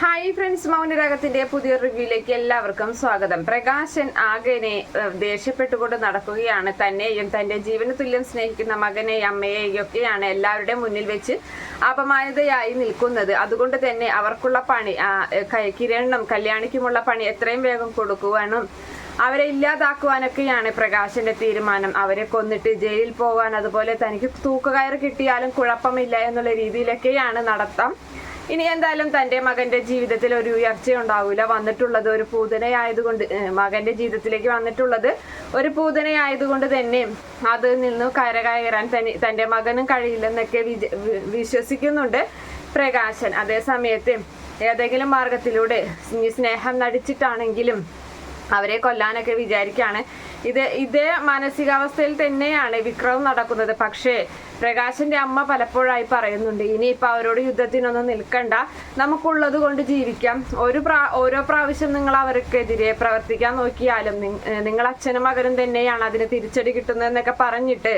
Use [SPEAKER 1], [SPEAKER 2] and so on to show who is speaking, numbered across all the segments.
[SPEAKER 1] Hi friends മൗനരാഗത്തിന്റെ പുതിയ റിവ്യൂയിലേക്ക് എല്ലാവർക്കും സ്വാഗതം. പ്രകാശൻ ആകെനെ ദേഷ്യപ്പെട്ടുകൊണ്ട് നടക്കുകയാണ്. തന്നെയും തന്റെ ജീവന തുല്യം സ്നേഹിക്കുന്ന മകനെയും അമ്മയെയും ഒക്കെയാണ് എല്ലാവരുടെ മുന്നിൽ വെച്ച് അപമാനിതയായി നിൽക്കുന്നത്. അതുകൊണ്ട് തന്നെ അവർക്കുള്ള പണി കിരണിനും കല്യാണിക്കുമുള്ള പണി എത്രയും വേഗം കൊടുക്കുവാനും അവരെ ഇല്ലാതാക്കുവാനൊക്കെയാണ് പ്രകാശന്റെ തീരുമാനം. അവരെ കൊന്നിട്ട് ജയിലിൽ പോകാൻ അതുപോലെ തനിക്ക് തൂക്കുകയർ കിട്ടിയാലും കുഴപ്പമില്ല എന്നുള്ള രീതിയിലൊക്കെയാണ് നടത്താം. ഇനി എന്തായാലും തന്റെ മകന്റെ ജീവിതത്തിൽ ഒരു ഉയർച്ച ഉണ്ടാവില്ല വന്നിട്ടുള്ളത് ഒരു പൂതനയായതുകൊണ്ട് മകന്റെ ജീവിതത്തിലേക്ക് വന്നിട്ടുള്ളത് ഒരു പൂതനയായതുകൊണ്ട് തന്നെ അത് നിന്ന് കരകയറാൻ തന്നെ തന്റെ മകനും കഴിയില്ലെന്നൊക്കെ വിശ്വസിക്കുന്നുണ്ട് പ്രകാശൻ. അതേ സമയത്ത് ഏതെങ്കിലും മാർഗത്തിലൂടെ സ്നേഹം നടിച്ചിട്ടാണെങ്കിലും അവരെ കൊല്ലാനൊക്കെ വിചാരിക്കുകയാണ് ഇത് ഇതേ മാനസികാവസ്ഥയിൽ തന്നെയാണ് വിക്രവും നടക്കുന്നത്. പക്ഷേ പ്രകാശിന്റെ അമ്മ പലപ്പോഴായി പറയുന്നുണ്ട് ഇനിയിപ്പോൾ അവരോട് യുദ്ധത്തിനൊന്നും നിൽക്കണ്ട. നമുക്കുള്ളത് കൊണ്ട് ജീവിക്കാം. ഒരു പ്രാ ഓരോ പ്രാവശ്യം നിങ്ങൾ അവർക്കെതിരെ പ്രവർത്തിക്കാൻ നോക്കിയാലും നിങ്- നിങ്ങൾ അച്ഛനും മകനും തന്നെയാണ് അതിന് തിരിച്ചടി കിട്ടുന്നതെന്നൊക്കെ പറഞ്ഞിട്ട്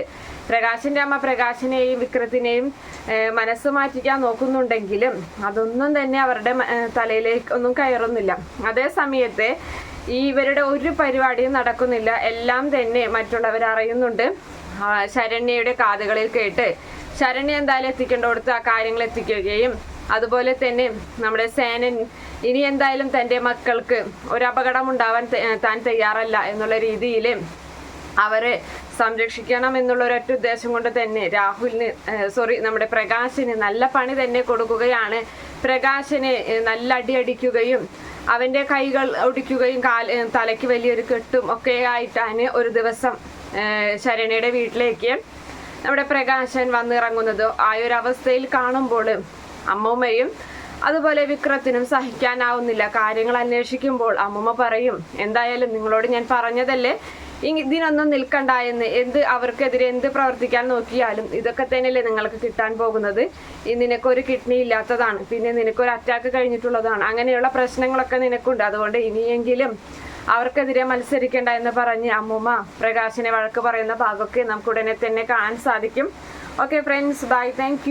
[SPEAKER 1] പ്രകാശിന്റെ അമ്മ പ്രകാശിനെയും വിക്രത്തിനെയും മനസ്സ് മാറ്റിക്കാൻ നോക്കുന്നുണ്ടെങ്കിലും അതൊന്നും തന്നെ അവരുടെ തലയിലേക്ക് ഒന്നും കയറുന്നില്ല. അതേ സമയത്ത് ഈ ഇവരുടെ ഒരു പരിപാടിയും നടക്കുന്നില്ല. എല്ലാം തന്നെ മറ്റുള്ളവർ അറിയുന്നുണ്ട്. ശരണ്യയുടെ കാതുകളിൽ കേട്ട് ശരണ്യ എന്തായാലും എത്തിക്കേണ്ടടുത്ത് ആ കാര്യങ്ങൾ എത്തിക്കുകയും അതുപോലെ തന്നെ നമ്മുടെ സേനൻ ഇനി എന്തായാലും തന്റെ മക്കൾക്ക് ഒരു അപകടം ഉണ്ടാവാൻ താൻ തയ്യാറല്ല എന്നുള്ള രീതിയിൽ അവരെ സംരക്ഷിക്കണം എന്നുള്ള ഒരൊറ്റ ഉദ്ദേശം കൊണ്ട് തന്നെ രാഹുലിന് സോറി നമ്മുടെ പ്രകാശിന് നല്ല പണി തന്നെ കൊടുക്കുകയാണ്. പ്രകാശിന് നല്ല അടി അടിക്കുകയും അവന്റെ കൈകൾ ഒടിക്കുകയും കാല തലയ്ക്ക് വലിയൊരു കെട്ടും ഒക്കെ ആയിട്ടാണ് ഒരു ദിവസം ശരണയുടെ വീട്ടിലേക്ക് നമ്മുടെ പ്രകാശൻ വന്നിറങ്ങുന്നത്. ആ ഒരു അവസ്ഥയിൽ കാണുമ്പോൾ അമ്മൂമ്മയും അതുപോലെ വിക്രത്തിനും സഹിക്കാനാവുന്നില്ല. കാര്യങ്ങൾ അന്വേഷിക്കുമ്പോൾ അമ്മമ്മ പറയും എന്തായാലും നിങ്ങളോട് ഞാൻ പറഞ്ഞതല്ലേ? ഇതിനൊന്നും നിൽക്കണ്ട എന്ന്. എന്ത് അവർക്കെതിരെ എന്ത് പ്രവർത്തിക്കാൻ നോക്കിയാലും ഇതൊക്കെ തന്നെയല്ലേ നിങ്ങൾക്ക് കിട്ടാൻ പോകുന്നത്? നിനക്കൊരു കിഡ്നി ഇല്ലാത്തതാണ്. പിന്നെ നിനക്കൊരു അറ്റാക്ക് കഴിഞ്ഞിട്ടുള്ളതാണ്. അങ്ങനെയുള്ള പ്രശ്നങ്ങളൊക്കെ നിനക്കുണ്ട്. അതുകൊണ്ട് ഇനിയെങ്കിലും അവർക്കെതിരെ മത്സരിക്കേണ്ട എന്ന് പറഞ്ഞ് അമ്മൂമ്മ പ്രകാശിനെ വഴക്ക് പറയുന്ന ഭാഗമൊക്കെ നമുക്ക് ഉടനെ തന്നെ കാണാൻ സാധിക്കും. Okay friends bye thank